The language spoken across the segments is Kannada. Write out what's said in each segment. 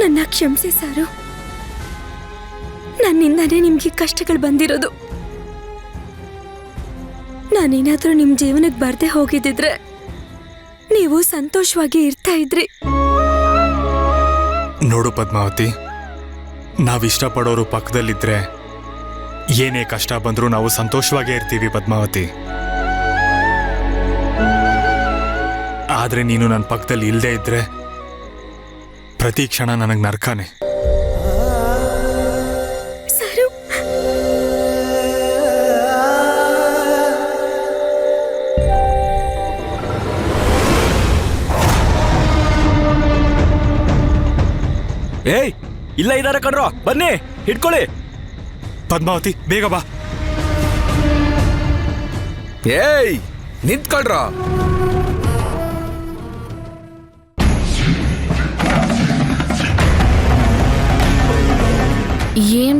ನನ್ನ ಕ್ಷಮಿಸಿ, ಸಾರು. ನನ್ನಿಂದನೇ ನಿಮ್ಗೆ ಕಷ್ಟಗಳು ಬಂದಿರೋದು. ನಾನೇನಾದ್ರೂ ನಿಮ್ ಜೀವನಕ್ಕೆ ಬರದೆ ಹೋಗಿದ್ದಿದ್ರೆ ನೀವು ಸಂತೋಷವಾಗಿ ಇರ್ತಾ ಇದ್ರಿ. ನೋಡು ಪದ್ಮಾವತಿ, ನಾವು ಇಷ್ಟಪಡೋರು ಪಕ್ಕದಲ್ಲಿದ್ರೆ ಏನೇ ಕಷ್ಟ ಬಂದರೂ ನಾವು ಸಂತೋಷವಾಗೇ ಇರ್ತೀವಿ ಪದ್ಮಾವತಿ. ಆದ್ರೆ ನೀನು ನನ್ನ ಪಕ್ಕದಲ್ಲಿ ಇಲ್ಲದೆ ಇದ್ರೆ ಪ್ರತಿ ಕ್ಷಣ ನನಗೆ ನರ್ಕಾನೆ. ಸಾರು. ಏಯ್ ಇಲ್ಲ ಇದಾರೆ ಕಣ್ರೋ ಬನ್ನಿ ಹಿಡ್ಕೊಳ್ಳಿ. ಪದ್ಮಾವತಿ ಬೇಗ ಬಾ. ಏಯ್ ನಿಂತ್ಕೊಳ್ರ.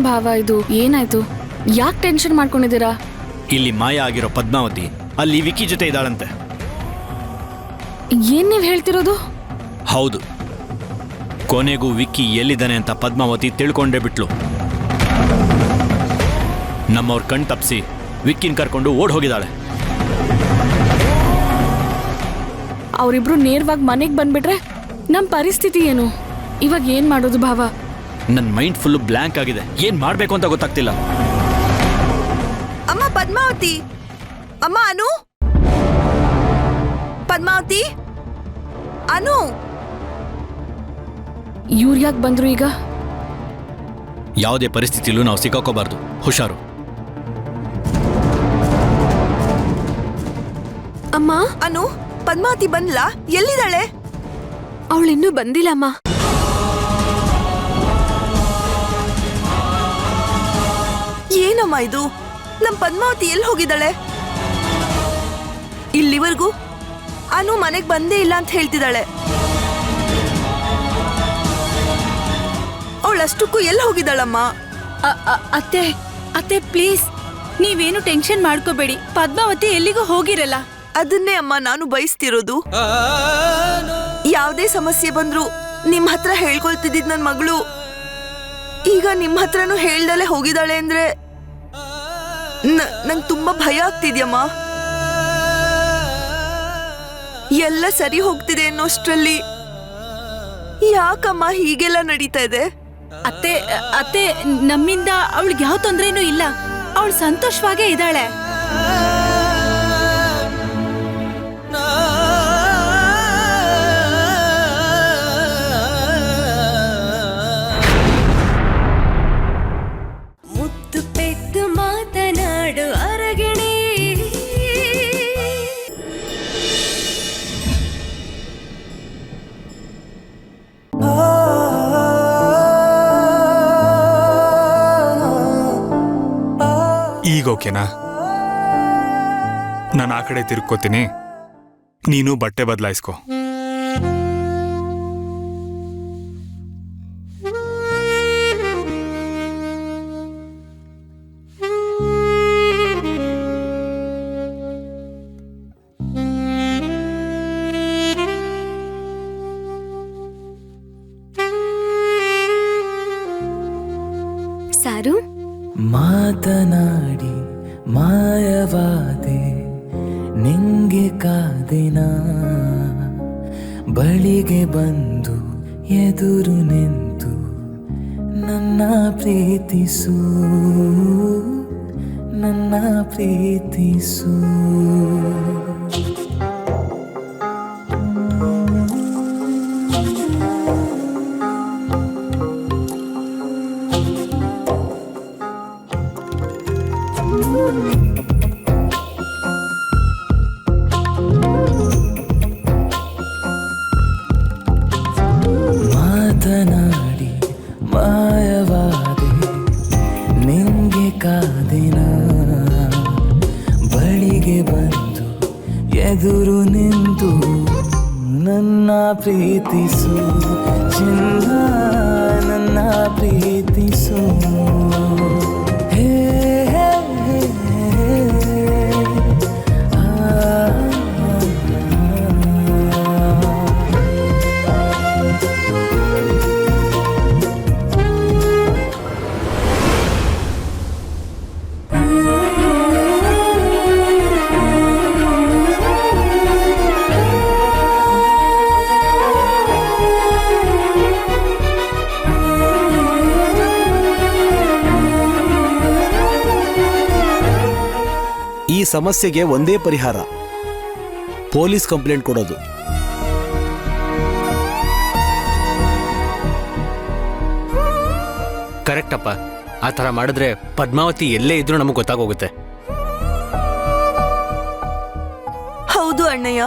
ಏನ್ ಭಾವ ಇದು? ಏನಾಯ್ತು? ಯಾಕೆ ಟೆನ್ಷನ್ ಮಾಡ್ಕೊಂಡಿದ್ದೀರಾ? ಇಲ್ಲಿ ಮಾಯ ಆಗಿರೋ ಪದ್ಮಾವತಿ ಅಲ್ಲಿ ವಿಕಿ ಜೊತೆ ಇದ್ದಾಳಂತೆ. ಏನ್ ನೀವ್ ಹೇಳ್ತಿರೋದು? ಹೌದು. ಕೊನೆಗೂ ವಿಕ್ಕಿ ಎಲ್ಲಿದ್ದಾನೆ ಅಂತ ಪದ್ಮಾವತಿ ತಿಳ್ಕೊಂಡೇ ಬಿಟ್ಲು. ನಮ್ಮವ್ರ ಕಣ್ ತಪ್ಸಿ ವಿಕ್ಕಿನ್ ಕರ್ಕೊಂಡು ಓಡ್ ಹೋಗಿದ್ದಾಳೆ. ಅವರಿಬ್ರು ನೇರವಾಗಿ ಮನೆಗೆ ಬಂದ್ಬಿಟ್ರೆ ನಮ್ ಪರಿಸ್ಥಿತಿ ಏನು? ಇವಾಗ ಏನ್ ಮಾಡೋದು ಭಾವ? ನನ್ನ ಮೈಂಡ್ ಫುಲ್ ಬ್ಲ್ಯಾಂಕ್ ಆಗಿದೆ. ಏನ್ ಮಾಡ್ಬೇಕು ಅಂತ ಗೊತ್ತಾಗ್ತಿಲ್ಲ. ಅಮ್ಮ ಪದ್ಮಾವತಿ. ಅಮ್ಮ ಅನು. ಪದ್ಮಾವತಿ. ಅನು. ಇವ್ರು ಯಾಕೆ ಬಂದ್ರು ಈಗ? ಯಾವುದೇ ಪರಿಸ್ಥಿತಿಯಲ್ಲೂ ನಾವು ಸಿಕ್ಕಾಕೋಬಾರ್ದು. ಹುಷಾರು. ಅಮ್ಮ? ಅನು ಪದ್ಮಾವತಿ ಬಂದ್ಲಾ? ಎಲ್ಲಿದ್ದಾಳೆ? ಅವಳಿನ್ನೂ ಬಂದಿಲ್ಲಮ್ಮ ಏನಮ್ಮ ಇದು? ನಮ್ ಪದ್ಮಾವತಿ ಎಲ್ಲಿ ಹೋಗಿದ್ದಾಳೆ? ಇಲ್ಲಿವರೆಗೂ ಅನು ಮನೆಗೆ ಬಂದೇ ಇಲ್ಲ ಅಂತ ಹೇಳ್ತಿದ್ದಾಳೆ. ಅವಳಷ್ಟಕ್ಕೂ ಎಲ್ಲಿ ಹೋಗಿದ್ದಾಳಮ್ಮ? ಅತ್ತೆ ಅತ್ತೆ ಪ್ಲೀಸ್ ನೀವೇನು ಟೆನ್ಷನ್ ಮಾಡ್ಕೋಬೇಡಿ. ಪದ್ಮಾವತಿ ಎಲ್ಲಿಗೂ ಹೋಗಿರಲ್ಲ. ಅದನ್ನೇ ಅಮ್ಮ ನಾನು ಬಯಸ್ತಿರೋದು. ಯಾವುದೇ ಸಮಸ್ಯೆ ಬಂದ್ರು ನಿಮ್ ಹತ್ರ ಹೇಳ್ಕೊಳ್ತಿದ್ದಿದ್ ನನ್ ಮಗಳು ಈಗ ನಿಮ್ ಹತ್ರನೂ ಹೇಳ್ದಲೆ ಹೋಗಿದ್ದಾಳೆ ಅಂದ್ರೆ ನಂಗ್ ತುಂಬಾ ಭಯ ಆಗ್ತಿದ್ಯಮ್ಮ. ಎಲ್ಲ ಸರಿ ಹೋಗ್ತಿದೆ ಅನ್ನೋಷ್ಟ್ರಲ್ಲಿ ಯಾಕಮ್ಮ ಹೀಗೆಲ್ಲ ನಡೀತಾ ಇದೆ? ಅತ್ತೆ ಅತ್ತೆ, ನಮ್ಮಿಂದ ಅವಳಿಗೆ ಯಾವ ತೊಂದರೆನೂ ಇಲ್ಲ. ಅವಳು ಸಂತೋಷವಾಗೇ ಇದ್ದಾಳೆ. ಓಕೆನಾ? ನಾನು ಆ ಕಡೆ ತಿರ್ಕೋತೀನಿ ನೀನು ಬಟ್ಟೆ ಬದಲಾಯಿಸ್ಕೊ. ಪ್ರೀತಿಸು. ನನ್ನ ಪ್ರೀತಿಸು. ಸಮಸ್ಯೆಗೆ ಒಂದೇ ಪರಿಹಾರ. ಪೊಲೀಸ್ ಕಂಪ್ಲೇಂಟ್ ಕೊಡೋದು. ಕರೆಕ್ಟ್ ಅಪ್ಪ. ಆ ಥರ ಮಾಡಿದ್ರೆ ಪದ್ಮಾವತಿ ಎಲ್ಲೇ ಇದ್ರೂ ನಮಗೆ ಗೊತ್ತಾಗೋಗುತ್ತೆ. ಹೌದು ಅಣ್ಣಯ್ಯ.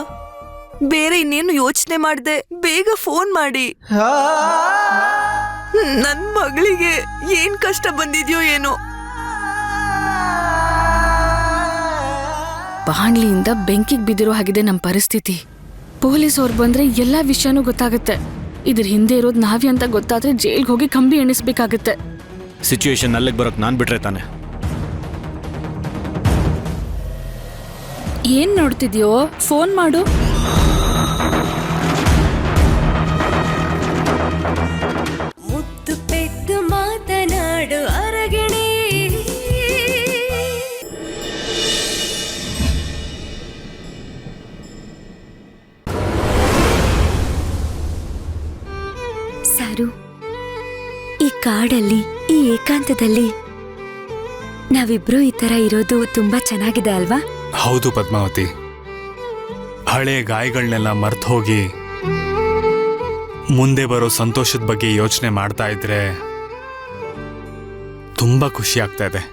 ಬೇರೆ ಇನ್ನೇನು ಯೋಚನೆ ಮಾಡ್ದೆ ಬೇಗ ಫೋನ್ ಮಾಡಿ. ನನ್ ಮಗಳಿಗೆ ಏನ್ ಕಷ್ಟ ಬಂದಿದ್ಯೋ ಏನೋ. ಬಾಣ್ಲಿಯಿಂದ ಬೆಂಕಿಗೆ ಬಿದ್ದಿರೋ ಹಾಗಿದೆ ನಮ್ಮ ಪರಿಸ್ಥಿತಿ. ಪೊಲೀಸ್ ಅವ್ರು ಬಂದ್ರೆ ಎಲ್ಲಾ ವಿಷಯನೂ ಗೊತ್ತಾಗುತ್ತೆ. ಇದ್ರ ಹಿಂದೆ ಇರೋದು ನಾವೇ ಅಂತ ಗೊತ್ತಾದ್ರೆ ಜೈಲ್ಗೆ ಹೋಗಿ ಕಂಬಿ ಎಣಿಸ್ಬೇಕಾಗತ್ತೆ. ಸಿಚುವೇಶನ್ ಅಲ್ಲಿಗೆ ಬರೋಕ್ ನಾನು ಬಿಟ್ರೆ ತಾನೆ. ಏನ್ ನೋಡ್ತಿದ್ಯೋ? ಫೋನ್ ಮಾಡು. ಕಾಡಲ್ಲಿ ಈ ಏಕಾಂತದಲ್ಲಿ. ನಾವಿಬ್ರು ಈ ತರ ಇರೋದು ತುಂಬಾ ಚೆನ್ನಾಗಿದೆ ಅಲ್ವಾ? ಹೌದು ಪದ್ಮಾವತಿ. ಹಳೆ ಗಾಯಗಳನ್ನೆಲ್ಲ ಮರ್ತು ಹೋಗಿ ಮುಂದೆ ಬರೋ ಸಂತೋಷದ ಬಗ್ಗೆ ಯೋಚನೆ ಮಾಡ್ತಾ ಇದ್ರೆ ತುಂಬಾ ಖುಷಿ ಆಗ್ತಾ ಇದೆ.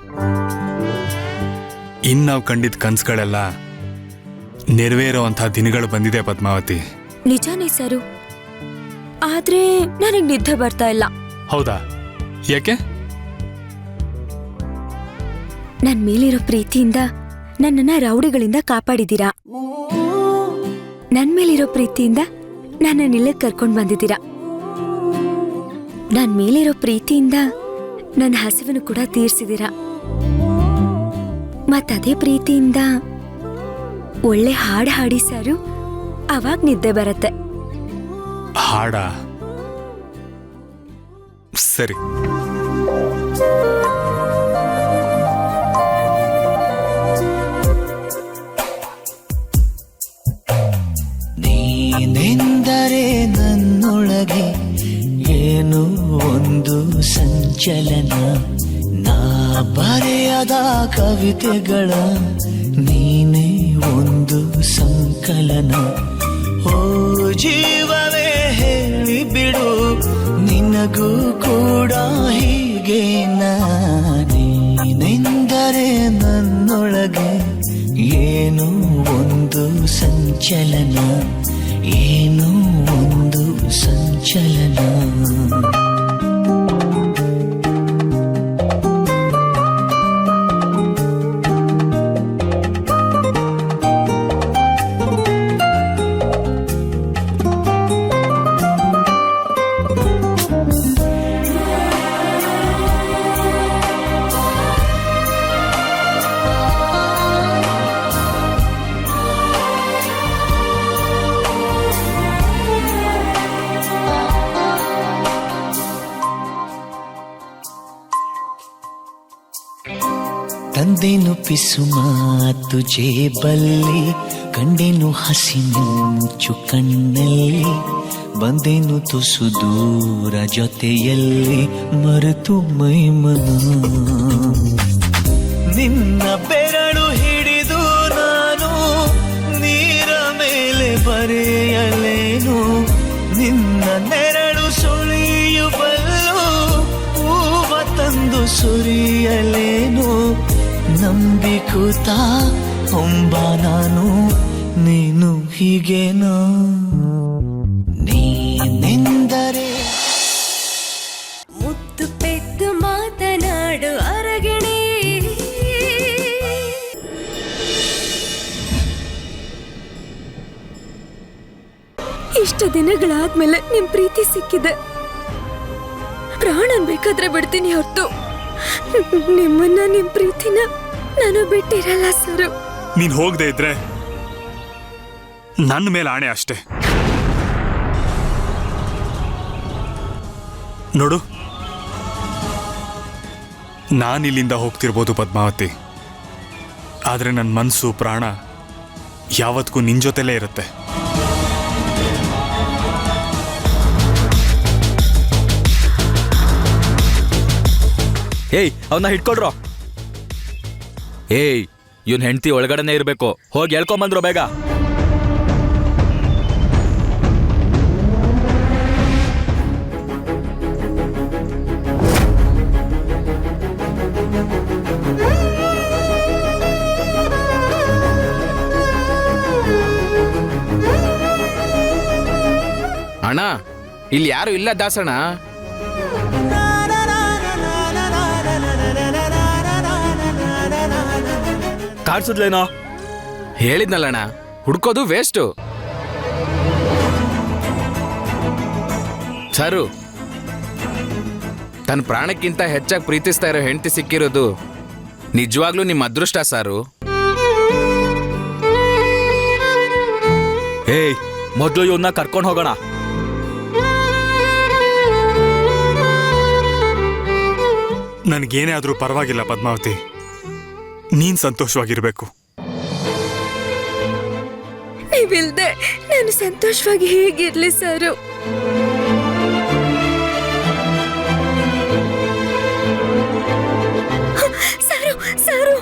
ಇನ್ ನಾವು ಕಂಡಿದ್ದ ಕನ್ಸುಗಳೆಲ್ಲ ನೆರವೇರುವಂತಹ ದಿನಗಳು ಬಂದಿದೆ ಪದ್ಮಾವತಿ. ನಿಜಾನೇ ಸಾರು. ಆದ್ರೆ ನನಗ್ ನಿದ್ದೆ ಬರ್ತಾ ಇಲ್ಲ. ಹೌದಾ? ಯಾಕೆ? ನನ್ ಮೇಲಿರೋ ಪ್ರೀತಿಯಿಂದ ನನ್ನನ್ನ ರೌಡಿಗಳಿಂದ ಕಾಪಾಡಿದ್ದೀರಾ? ನನ್ ಮೇಲಿರೋ ಪ್ರೀತಿಯಿಂದ ನನ್ನ ನಿಲ್ಲಕ್ ಕರ್ಕೊಂಡ್ ಬಂದಿದ್ದೀರಾ? ನನ್ ಮೇಲಿರೋ ಪ್ರೀತಿಯಿಂದ ನನ್ನ ಹಸಿವನ್ನು ಕೂಡ ತೀರ್ಸಿದೀರಾ ಮತ್ತದೇ ಪ್ರೀತಿಯಿಂದ ಒಳ್ಳೆ ಹಾಡು ಹಾಡಿ ಸಾರು ಅವಾಗ ನಿದ್ದೆ ಬರತ್ತೆ. ಹಾಡ? ಸರಿ. ನೀನೆಂದರೆ ನನ್ನೊಳಗೆ ಏನು ಒಂದು ಸಂಚಲನ? ನಾ ಬರೆಯದ ಕವಿತೆಗಳ ನೀನೇ ಒಂದು ಸಂಕಲನ. ಓ ಜೀವವೇ, ಹೇಳಿ ಬಿಡು, ನಿನಗೂ ಕೂಡ ಹೀಗೆ ನೀನೆಂದರೆ ನನ್ನೊಳಗೆ ಏನು ಒಂದು ಸಂಚಲನ? ಏನು ಒಂದು ಸಂಚಲನ? ತಂದೆನು ಪಿಸು ಮಾತು ಜೇಬಲ್ಲಿ ಕಂಡೆನು ಹಸಿ ಮಿಂಚು ಕಣ್ಣಲ್ಲಿ, ಬಂದೆನು ತುಸು ದೂರ ಜೊತೆಯಲ್ಲಿ, ಮರೆತು ಮೈಮನ ನಿನ್ನ ಬೆರಳು ಹಿಡಿದು ನಾನು ನೀರ ಮೇಲೆ ಬರೆಯಲೇನು? ನಿನ್ನ ನೆರಳು ಸುಳಿಯುವಲ್ಲೂ ಹೂವ ತಂದು ಸುರಿಯಲೇನು? ನಂಬಿಕೂತ, ಹೊಂಬ ನಾನು, ನೀನು ಹೀಗೇನಾ? ನೀನೆಂದರೆ? ಮುತ್ತು ಪೆದ್ದು ಮಾತನಾಡು ಅರಗಿಣಿ. ಇಷ್ಟು ದಿನಗಳಾದ್ಮೇಲೆ ನಿಮ್ ಪ್ರೀತಿ ಸಿಕ್ಕಿದೆ. ಪ್ರಾಣನ್ ಬೇಕಾದ್ರೆ ಬಿಡ್ತೀನಿ ಹೊರತು. ನಿಮ್ಮನ್ನ ನಿಮ್ ಪ್ರೀತಿನ ನಾನು ಬಿಟ್ಟಿರಲ್ಲ ಸರ್. ನೀನ್ ಹೋಗದೆ ಇದ್ರೆ ನನ್ನ ಮೇಲೆ ಆಣೆ ಅಷ್ಟೇ. ನೋಡು ನಾನಿಲ್ಲಿಂದ ಹೋಗ್ತಿರ್ಬೋದು ಪದ್ಮಾವತಿ. ಆದ್ರೆ ನನ್ನ ಮನಸ್ಸು ಪ್ರಾಣ ಯಾವತ್ತಿಗೂ ನಿನ್ನ ಜೊತೆಲೇ ಇರುತ್ತೆ. ಏಯ್ ಅವನ್ನ ಹಿಡ್ಕೊಳ್ರೋ ಏಯ್ ಇವನ್ ಹೆಂಡತಿ ಒಳಗಡೆನೆ ಇರಬೇಕು. ಹೋಗಿ ಹೇಳ್ಕೊಂಬಂದ್ರು ಬೇಗ. ಅಣ್ಣ ಇಲ್ಲಿ ಯಾರು ಇಲ್ಲ ದಾಸಣ್ಣ? ಕಾಡ್ಸುದ್ಲೇನೋ? ಹೇಳಿದ್ನಲ್ಲಣ್ಣ. ಹುಡ್ಕೋದು ವೇಸ್ಟು ಸರು ತನ್ನ ಪ್ರಾಣಕ್ಕಿಂತ ಹೆಚ್ಚಾಗಿ ಪ್ರೀತಿಸ್ತಾ ಇರೋ ಹೆಂಡತಿ ಸಿಕ್ಕಿರೋದು ನಿಜವಾಗ್ಲೂ ನಿಮ್ಮ ಅದೃಷ್ಟ ಸಾರು. ಏಯ್ ಮೊದಲು ಇವನ್ನ ಕರ್ಕೊಂಡು ಹೋಗೋಣ. ನನಗೇನೇ ಆದರೂ ಪರವಾಗಿಲ್ಲ ಪದ್ಮಾವತಿ. ನೀನ್ ಸಂತೋಷವಾಗಿರ್ಬೇಕು. ನೀವಿಲ್ದೆ ನಾನು ಸಂತೋಷವಾಗಿ ಹೇಗಿರ್ಲಿ ಸಾರು? ಸಾರು ಸಾರು!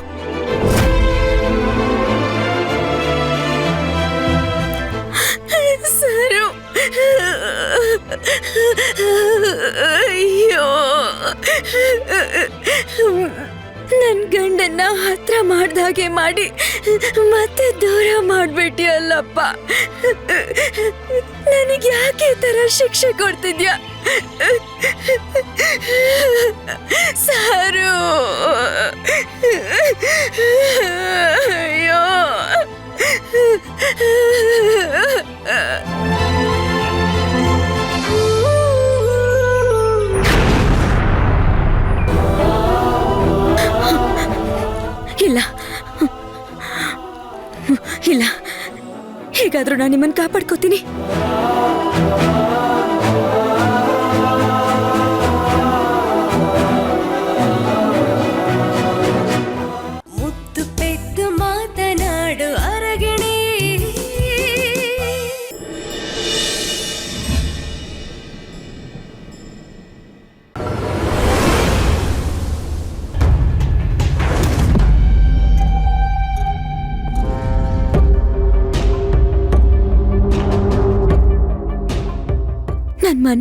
ಸಾರು! ಅಯ್ಯೋ! ನನ್ ಗಂಡನ್ನ ಹತ್ರ ಮಾಡ್ದಾಗೆ ಮಾಡಿ ಮತ್ತೆ ದೂರ ಮಾಡ್ಬಿಟ್ಟಿಯಲ್ಲಪ್ಪ ನನಗೆ ಯಾಕೆ ತರ ಶಿಕ್ಷೆ ಕೊಡ್ತಿದ್ಯಾ? ಸಾರು. ಅಯ್ಯೋ. ಇಲ್ಲ. ಇಲ್ಲ. ಹೇಗಾದ್ರೂ ನಾನು ನಿಮ್ಮನ್ನು ಕಾಪಾಡ್ಕೋತೀನಿ.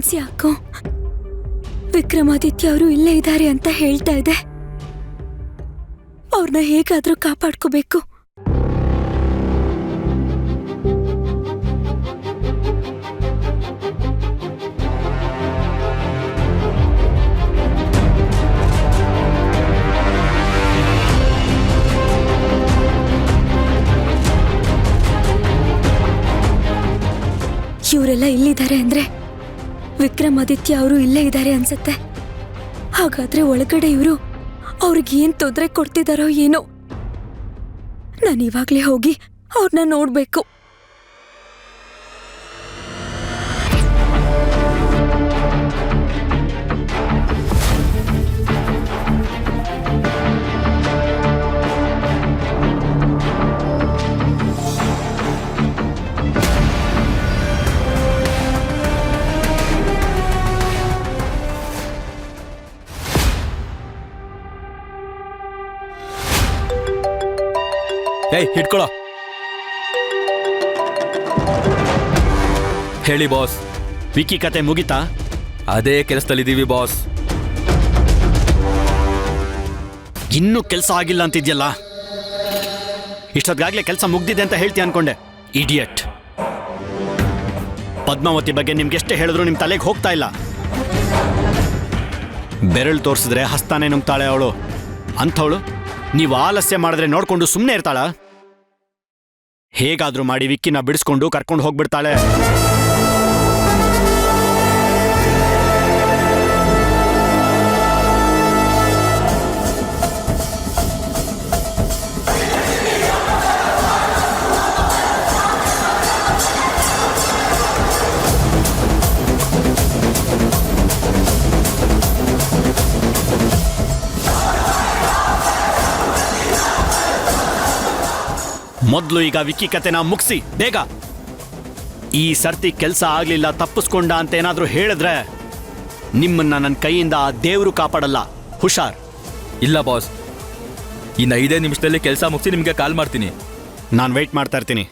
ಮನ್ಸು ಯಾಕೋ ವಿಕ್ರಮಾದಿತ್ಯ ಅವರು ಇಲ್ಲೇ ಇದ್ದಾರೆ ಅಂತ ಹೇಳ್ತಾ ಇದೆ. ಅವ್ರನ್ನ ಹೇಗಾದ್ರೂ ಕಾಪಾಡ್ಕೋಬೇಕು. ಇವರೆಲ್ಲ ಇಲ್ಲಿದ್ದಾರೆ ಅಂದ್ರೆ ವಿಕ್ರಮಾದಿತ್ಯ ಅವರು ಇಲ್ಲೇ ಇದ್ದಾರೆ ಅನ್ಸತ್ತೆ. ಹಾಗಾದ್ರೆ ಒಳಗಡೆ ಇವರು ಅವ್ರಿಗೆ ಏನ್ ತೊಂದರೆ ಕೊಡ್ತಿದಾರೋ ಏನೋ. ನಾನು ಇವಾಗ್ಲೇ ಹೋಗಿ ಅವ್ರನ್ನ ನೋಡ್ಬೇಕು. ಏಯ್ ಹಿಡ್ಕೊಳ್ಳೋ ಹೇಳಿ, ಬಾಸ್. ವಿಕಿ ಕತೆ ಮುಗಿತಾ? ಅದೇ ಕೆಲಸದಲ್ಲಿದ್ದೀವಿ, ಬಾಸ್. ಇನ್ನೂ ಕೆಲಸ ಆಗಿಲ್ಲ ಅಂತಿದ್ಯಲ್ಲ? ಇಷ್ಟೊತ್ತಿಗಾಗಲೇ ಕೆಲಸ ಮುಗ್ದಿದೆ ಅಂತ ಹೇಳ್ತಿ ಅನ್ಕೊಂಡೆ. ಇಡಿಯಟ್. ಪದ್ಮಾವತಿ ಬಗ್ಗೆ ನಿಮ್ಗೆ ಎಷ್ಟೇ ಹೇಳಿದ್ರು ನಿಮ್ ತಲೆಗೆ ಹೋಗ್ತಾ ಇಲ್ಲ. ಬೆರಳು ತೋರಿಸಿದ್ರೆ ಹಸ್ತಾನೆ ನುಂಗ್ತಾಳೆ ಅವಳು. ಅಂಥವಳು? ನೀವು ಆಲಸ್ಯ ಮಾಡಿದ್ರೆ ನೋಡಿಕೊಂಡು ಸುಮ್ಮನೆ ಇರ್ತಾಳ? ಹೇಗಾದ್ರೂ ಮಾಡಿ ವಿಕ್ಕಿನ ಬಿಡಿಸ್ಕೊಂಡು ಕರ್ಕೊಂಡು ಹೋಗ್ಬಿಡ್ತಾಳೆ. ಮೊದಲು ಈಗ ವಿಕ್ಕಿ ಕತೆನ ಮುಗಿಸಿ ಬೇಗ. ಈ ಸರ್ತಿ ಕೆಲಸ ಆಗ್ಲಿಲ್ಲ ತಪ್ಪಿಸ್ಕೊಂಡ ಅಂತ ಏನಾದ್ರೂ ಹೇಳಿದ್ರೆ ನಿಮ್ಮನ್ನ ನನ್ನ ಕೈಯಿಂದ ಆ ದೇವರು ಕಾಪಾಡಲ್ಲ. ಹುಷಾರ್. ಇಲ್ಲ ಬಾಸ್. ಇನ್ನು ಐದೇ ನಿಮಿಷದಲ್ಲಿ ಕೆಲಸ ಮುಗಿಸಿ ನಿಮಗೆ ಕಾಲ್ ಮಾಡ್ತೀನಿ. ನಾನು ವೆಯ್ಟ್ ಮಾಡ್ತಾ ಇರ್ತೀನಿ.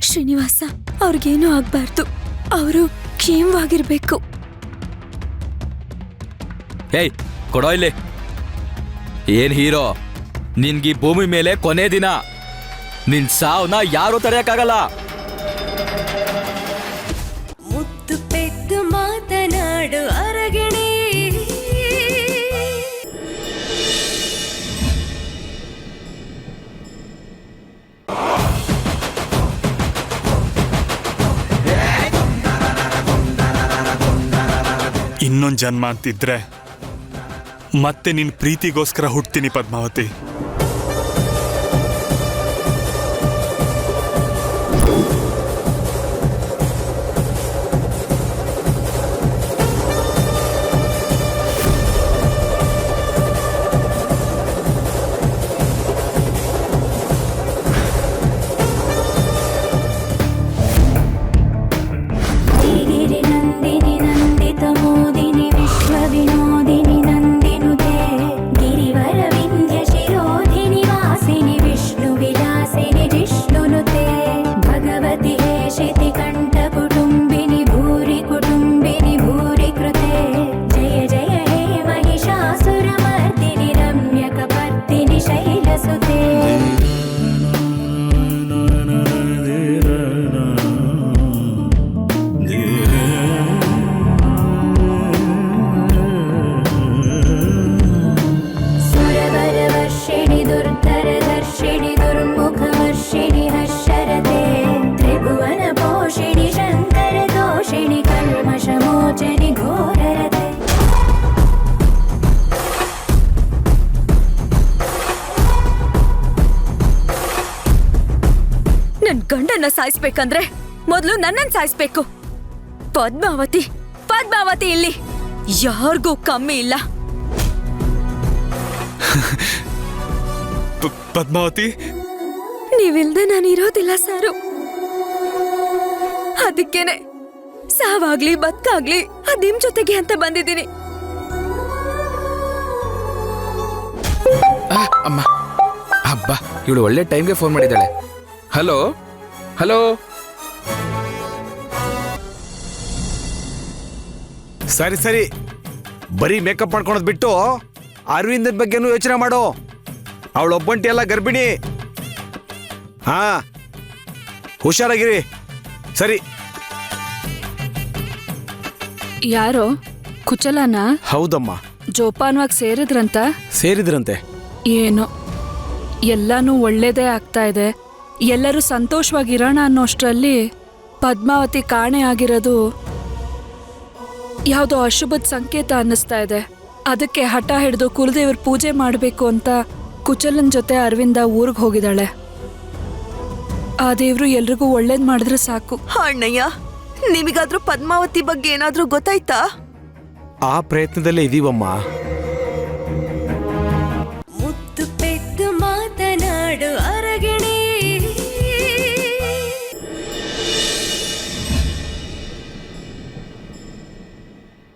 ಶ್ರೀನಿವಾಸ ಅವ್ರಿಗೇನೂ ಆಗ್ಬಾರ್ದು. ಅವರು ಕ್ಷೇಮವಾಗಿರ್ಬೇಕು. ಏಯ್ ಕೊಡೋ ಇಲ್ಲಿ. ಏನ್ ಹೀರೋ? ನಿನ್ಗೆ ಈ ಭೂಮಿ ಮೇಲೆ ಕೊನೆ ದಿನ. ನಿನ್ ಸಾವ್ನ ಯಾರು ತಡೆಯಕ್ಕಾಗಲ್ಲ ಮುದ್ದು ಪೆದ್ದು ಮಾತನಾಡು ಅರಗಿಣಿ. ಇನ್ನೊಂದು ಜನ್ಮ ಅಂತಿದ್ರೆ ಮತ್ತೆ ನಿನ್ ಪ್ರೀತಿಗೋಸ್ಕರ ಹುಟ್ತೀನಿ ಪದ್ಮಾವತಿ. ಸಾಯಿಸ್ಬೇಕಂದ್ರೆ ಮೊದಲು ನನ್ನನ್ ಸಾಯಿಸ್ಬೇಕು. ಪದ್ಮಾವತಿ ಪದ್ಮಾವತಿ ಇಲ್ಲಿ. ಯಾರಿಗೂ ಕಮ್ಮಿ ಇಲ್ಲ. ಪದ್ಮಾವತಿ? ನೀವಿಲ್ದೆ ನಾನು ಇರೋದಿಲ್ಲ ಸಾರು. ಅದಕ್ಕೇನೆ ಸಾವಾಗ್ಲಿ ಬದುಕಾಗ್ಲಿ ಅದ್ ನಿಮ್ ಜೊತೆಗೆ ಅಂತ ಬಂದಿದ್ದೀನಿ. ಅಮ್ಮ. ಹಬ್ಬ ಇವಳು ಒಳ್ಳೆ ಟೈಮ್ಗೆ ಫೋನ್ ಮಾಡಿದ್ದಾಳೆ. ಹಲೋ? ಹಲೋ. ಸರಿ ಸರಿ. ಬರೀ ಮೇಕಪ್ ಮಾಡ್ಕೊಳೋದು ಬಿಟ್ಟು ಅರವಿಂದ್ ಬಗ್ಗೆನೂ ಯೋಚನೆ ಮಾಡು. ಅವಳೊಬ್ಬಂಟಿ ಎಲ್ಲ ಗರ್ಭಿಣಿ. ಹಾ. ಹುಷಾರಾಗಿರಿ. ಸರಿ. ಯಾರೋ? ಕುಚಲನ? ಹೌದಮ್ಮ. ಜೋಪಾನವಾಗಿ ಸೇರಿದ್ರಂತ? ಸೇರಿದ್ರಂತೆ. ಏನು. ಎಲ್ಲಾನು ಒಳ್ಳೇದೇ ಆಗ್ತಾ ಇದೆ. ಎಲ್ಲರೂ ಸಂತೋಷವಾಗಿರೋಣ ಅನ್ನೋಷ್ಟರಲ್ಲಿ ಪದ್ಮಾವತಿ ಕಾಣೆ ಆಗಿರೋದು ಯಾವುದೋ ಅಶುಭದ ಸಂಕೇತ ಅನ್ನಿಸ್ತಾ ಇದೆ. ಅದಕ್ಕೆ ಹಠ ಹಿಡಿದು ಕುಲದೇವ್ರ ಪೂಜೆ ಮಾಡಬೇಕು ಅಂತ ಕುಚಲನ್ ಜೊತೆ ಅರವಿಂದ ಊರಿಗೆ ಹೋಗಿದ್ದಾಳೆ. ಆ ದೇವ್ರು ಎಲ್ರಿಗೂ ಒಳ್ಳೇದ್ ಮಾಡಿದ್ರೆ ಸಾಕು. ಅಣ್ಣಯ್ಯ ನಿಮಗಾದ್ರೂ ಪದ್ಮಾವತಿ ಬಗ್ಗೆ ಏನಾದ್ರೂ ಗೊತ್ತಾಯ್ತಾ? ಆ ಪ್ರಯತ್ನದಲ್ಲೇ ಇದೀವಮ್ಮ.